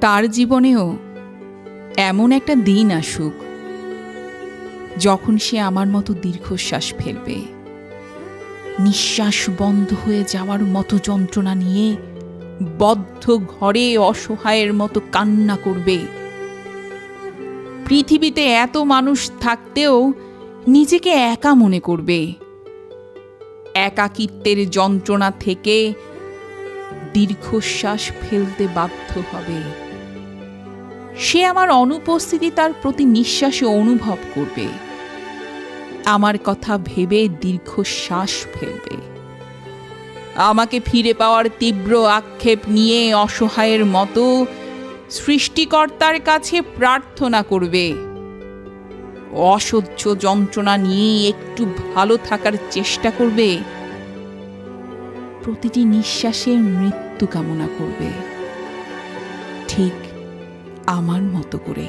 তার জীবনেও এমন একটা দিন আসুক যখন সে আমার মতো দীর্ঘশ্বাস ফেলবে। নিঃশ্বাস বন্ধ হয়ে যাওয়ার মতো যন্ত্রণা নিয়ে বদ্ধ ঘরে অসহায়ের মতো কান্না করবে। পৃথিবীতে এত মানুষ থাকতেও নিজেকে একা মনে করবে। একাকিত্বের যন্ত্রণা থেকে দীর্ঘশ্বাস ফেলতে বাধ্য হবে। সে আমার অনুপস্থিতি তার প্রতি নিঃশ্বাসে অনুভব করবে। আমার কথা ভেবে দীর্ঘশ্বাস ফেলবে। আমাকে ফিরে পাওয়ার তীব্র আক্ষেপ নিয়ে অসহায়ের মতো সৃষ্টিকর্তার কাছে প্রার্থনা করবে। অসহ্য যন্ত্রণা নিয়ে একটু ভালো থাকার চেষ্টা করবে। প্রতিটি নিঃশ্বাসে মৃত্যু কামনা করবে। ঠিক আমার মতো করে